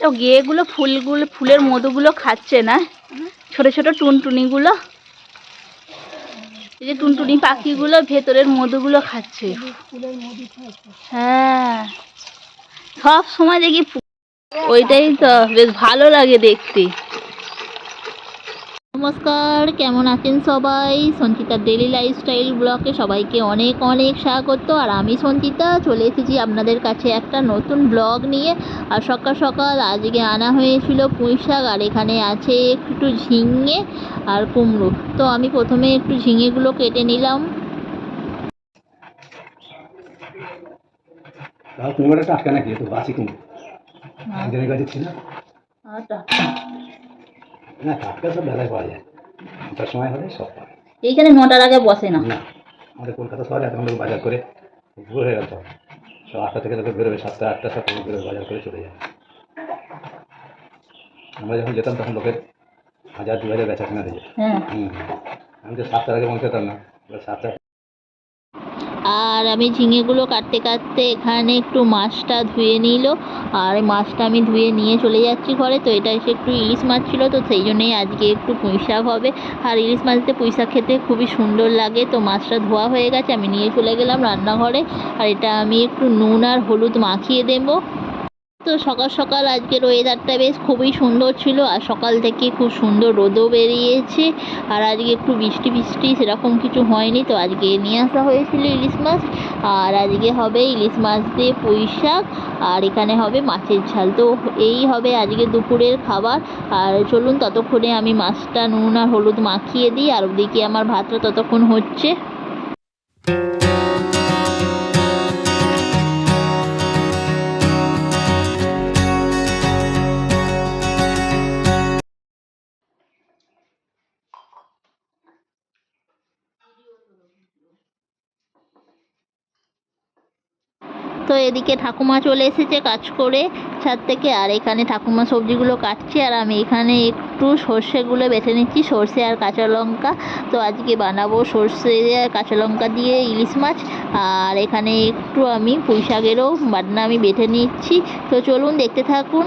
তো গেয়েগুলো ফুলগুলো, ফুলের মধুগুলো খাচ্ছে না। ছোট ছোট টুনটুনিগুলো। এই যে টুনটুনি পাখিগুলো ভেতরের মধুগুলো খাচ্ছে। হ্যাঁ। সব সময় দেখি ওইটাই তো, বেশ ভালো লাগে দেখতে। নমস্কার কেমন আছেন সবাই? সঞ্চিতার ডেলি লাইফস্টাইল ব্লগে সবাইকে অনেক অনেক স্বাগত। আর আমি সঞ্চিতা চলে এসেছি আপনাদের কাছে একটা নতুন ব্লগ নিয়ে। আর সকাল সকাল আজকে আনা হয়েছিল পুঁই শাক আর এখানে আছে একটু ঝিঙে আর কুমড়ো। তো আমি প্রথমে একটু ঝিঙেগুলো কেটে নিলাম। তাও কুমড়োটা টাটকা নাকি? তো বাসি কুমড়ো। একজনের কাছে ছিল। না টাটকা সব বেলায় পাওয়া যায়। নটার সময় হলে সব এইখানে নটার আগে বসে না? না আমাদের কলকাতা শহরে এখন লোক বাজার করে ভোর হয়ে গেল সব আটটা থেকে লোকে বেরোবে সাতটা আটটা সব বেরোবে বাজার করে চলে যায়। আমরা যখন যেতাম তখন লোকের হাজার দু হাজার বেচা কেনা হয়ে। যেত হ্যাঁ আমি তো সাতটার আগে পৌঁছাতাম না সাতটা আর আমি ঝিঙেগুলো কাটতে কাটতে এখানে একটু মাছটা ধুয়ে নিল। আর মাছটা আমি ধুয়ে নিয়ে চলে যাচ্ছি ঘরে। তো এটা এসে একটু ইলিশ মাছ ছিল, তো সেই জন্যেই আজকে একটু পুঁই শাক হবে। আর ইলিশ মাছতে পুঁই শাক খেতে খুবই সুন্দর লাগে। তো মাছটা ধোয়া হয়ে গেছে, আমি নিয়ে চলে গেলাম রান্নাঘরে। আর এটা আমি একটু নুন আর হলুদ মাখিয়ে দেবো। তো সকাল সকাল আজকের ওয়েদারটা বেশ খুবই সুন্দর ছিল আর সকাল থেকে খুব সুন্দর রোদও বেরিয়েছে আর আজকে একটু বৃষ্টি বৃষ্টি সেরকম কিছু হয়নি তো আজকে নিয়ে আসা হয়েছিল ইলিশ মাছ আর আজকে হবে ইলিশ মাছ দিয়ে পুঁই শাক আর এখানে হবে মাছের ঝাল। তো এই হবে আজকে দুপুরের খাবার আর চলুন ততক্ষণে আমি মাছটা নুন আর হলুদ মাখিয়ে দিই আর ওদিকে আমার ভাতটা ততক্ষণ হচ্ছে। তো এদিকে ঠাকুমা চলে এসেছে কাজ করে ছাদ থেকে, আর এখানে ঠাকুমা সবজিগুলো কাটছে, আর আমি এখানে একটু সর্ষেগুলো বেছে নিচ্ছি, সর্ষে আর কাঁচা লঙ্কা। তো আজকে বানাবো সর্ষে আর কাঁচা লঙ্কা দিয়ে ইলিশ মাছ, আর এখানে একটু আমি পুঁই শাকেরও বাটনা আমি বেটে নিচ্ছি। তো চলুন দেখতে থাকুন।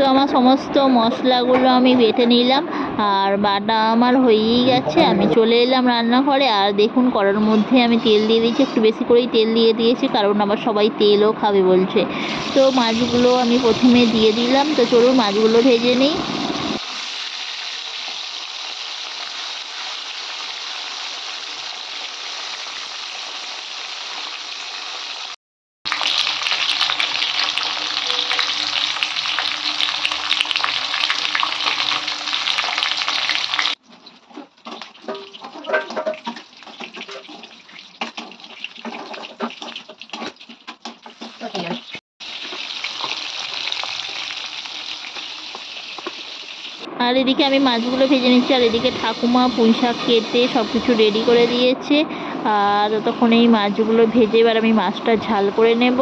তো আমার সমস্ত মশলাগুলো আমি বেটে নিলাম, আর বাটা আমার হয়েই গেছে। আমি চলে এলাম রান্নাঘরে, আর দেখুন কড়ার মধ্যে আমি তেল দিয়ে দিয়েছি, একটু বেশি করেই তেল দিয়ে দিয়েছি, কারণ আবার সবাই তেলও খাবে বলছে। তো মাছগুলো আমি প্রথমে দিয়ে দিলাম, তো চলুন মাছগুলো ভেজে নিই। আর এদিকে আমি মাছগুলো ভেজে নিচ্ছি, আর এদিকে ঠাকুমা পুঁই শাক কেটে সব কিছু রেডি করে দিয়েছে। আর তখন এই মাছগুলো ভেজে এবার আমি মাছটা ঝাল করে নেব।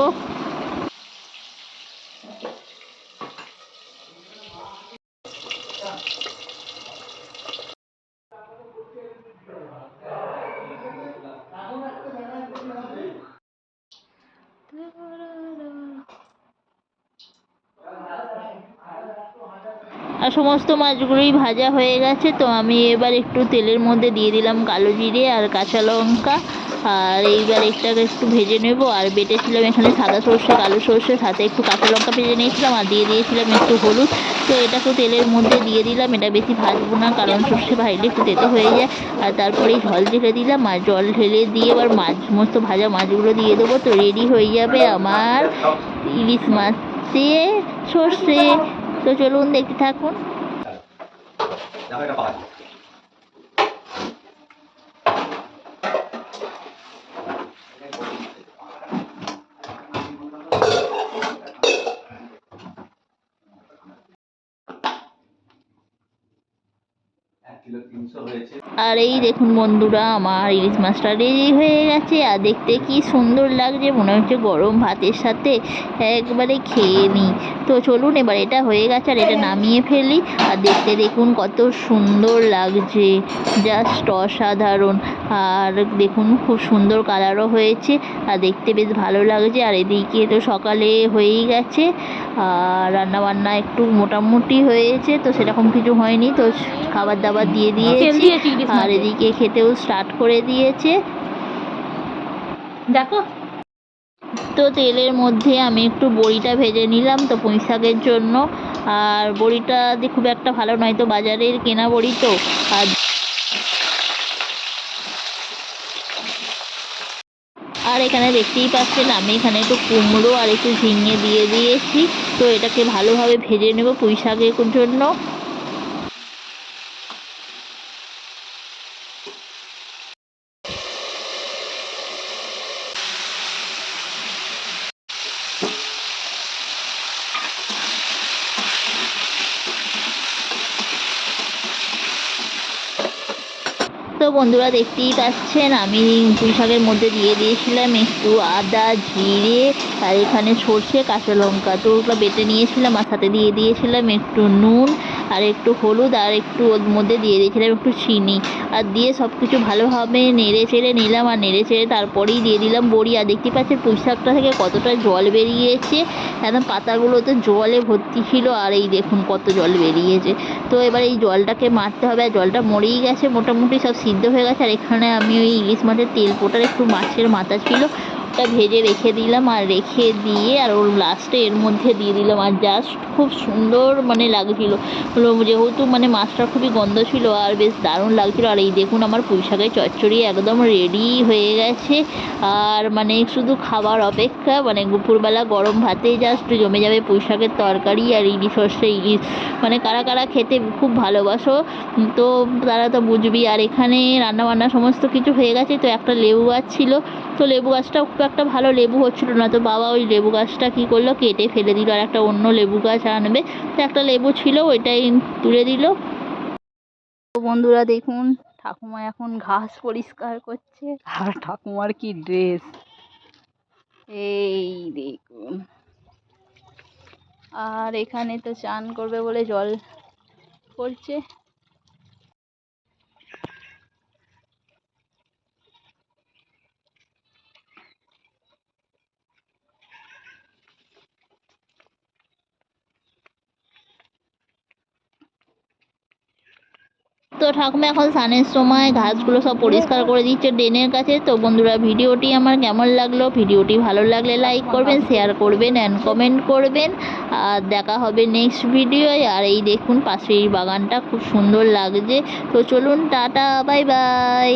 আর সমস্ত মাছগুলোই ভাজা হয়ে গেছে, তো আমি এবার একটু তেলের মধ্যে দিয়ে দিলাম কালো জিরে আর কাঁচা লঙ্কা। আর এইবার এটাকে একটু ভেজে নেব। আর বেটেছিলাম এখানে সাদা সর্ষে, কালো সর্ষে, সাথে একটু কাঁচা লঙ্কা ভেজে নিয়েছিলাম আর দিয়ে দিয়েছিলাম একটু হলুদ। তো এটাকে তেলের মধ্যে দিয়ে দিলাম, এটা বেশি ভাজবো না, কারণ সর্ষে ভাজলে একটু তেতো হয়ে যায়। আর তারপরে জল ঢেলে দিলাম, আর জল ঢেলে দিয়ে এবার মাছ, সমস্ত ভাজা মাছগুলো দিয়ে দেবো। তো রেডি হয়ে যাবে আমার ইলিশ মাছ সর্ষে। তো চলুন দেখতে থাকুন। আর এই দেখুন বন্ধুরা, আমার ইলিশ মাছটা রেডি হয়ে গেছে। আর দেখতে কি সুন্দর লাগছে, মনে হচ্ছে গরম ভাতের সাথে একবারে খেয়ে নিই। তো চলুন, এবার এটা হয়ে গেছে আর এটা নামিয়ে ফেলি। আর দেখতে দেখুন কত সুন্দর লাগছে জাস্ট অসাধারণ। আর দেখুন খুব সুন্দর কালারও হয়েছে, আর দেখতে বেশ ভালো লাগছে। আর এদিকে তো সকালে হয়েই গেছে, আর রান্নাবান্না একটু মোটামুটি হয়েছে, তো সেরকম কিছু হয়নি। তো খাবার দাবার দিয়ে দিয়েছি। আর এদিকে খেতেও স্টার্ট করে দিয়েছে। দেখো, তো তেলের মধ্যে আমি একটু বড়িটা ভেজে নিলাম তো পুঁই শাকের জন্য। আর বড়িটা খুব একটা ভালো নয় তো বাজারের কেনা বড়ি তো। আর আর এখানে দেখতেই পাচ্ছেন, আমি এখানে একটু কুমড়ো আর একটু ঝিঙে দিয়ে দিয়েছি। তো এটাকে ভালোভাবে ভেজে নেব পুঁই শাকের জন্য। তো বন্ধুরা দেখতেই পাচ্ছেন, আমি পুঁই শাকের মধ্যে দিয়ে দিয়েছিলাম একটু আদা, জিরে, আর এখানে সর্ষে, কাঁচা লঙ্কা। তো ওগুলো বেটে নিয়েছিলাম আর সাথে দিয়ে দিয়েছিলাম একটু নুন। আর একটু হলুদ আর একটু ওর মধ্যে দিয়ে দিয়েছিলাম একটু চিনি। আর দিয়ে সব কিছু ভালোভাবে নেড়ে চেড়ে নিলাম আর নেড়ে চেড়ে তারপরেই দিয়ে দিলাম বড়ি। আর দেখতে পাচ্ছেন পুঁই শাকটা থেকে কতটা জল বেরিয়েছে। একদম পাতাগুলো তো জলে ভর্তি ছিল আর এই দেখুন কত জল বেরিয়েছে। তো এবার এই জলটাকে মারতে হবে আর জলটা মরেই গেছে। মোটামুটি সব সিদ্ধ হয়ে গেছে। আর এখানে আমি ওই ইলিশ মাছের তেল পোটার একটু মাছের মাথা ছিল। ওটা ভেজে রেখে দিলাম আর রেখে দিয়ে আর ওর লাস্টে এর মধ্যে দিয়ে দিলাম আর জাস্ট খুব সুন্দর মানে লাগছিল। যেহেতু মানে মাছটা খুবই গন্ধ ছিল আর বেশ দারুণ লাগছিল। আর এই দেখুন আমার পুঁই শাকের চচ্চড়ি একদম রেডি হয়ে গেছে। আর মানে শুধু খাবার অপেক্ষা মানে দুপুরবেলা গরম ভাতে জাস্ট জমে যাবে পুঁই শাকের তরকারি আর ইলিশ সর্ষে ইলিশ। মানে কারা কারা খেতে খুব ভালোবাসো, তো তারা তো বুঝবি। আর এখানে রান্নাবান্না সমস্ত কিছু হয়ে গেছে, তো একটা লেবু গাছ ছিল। তো লেবু গাছটাও খুব একটা ভালো লেবু হচ্ছিল না, তো বাবা ওই লেবু গাছটা কী করল, কেটে ফেলে দিল, আর একটা অন্য লেবু গাছ আনবে। তো একটা লেবু ছিল, ওইটাই তুলে দিল। বন্ধুরা দেখুন, ঠাকুমা এখন ঘাস পরিষ্কার করছে। আর ঠাকুমার কি ড্রেস? এই দেখুন। আর এখানে তো চান করবে বলে জল পড়ছে। তো ঠাকুমা এখন স্নানের সময়, ঘাসগুলো সব পরিষ্কার করে দিচ্ছে ড্রেনের কাছে। তো বন্ধুরা, ভিডিওটি আমার কেমন লাগল? ভিডিওটি ভালো লাগলে লাইক করবেন শেয়ার করবেন অ্যান্ড কমেন্ট করবেন। আর দেখা হবে নেক্সট ভিডিওয় আর এই দেখুন পাশের বাগানটা, খুব সুন্দর লাগছে। তো চলুন, টাটা বাই বাই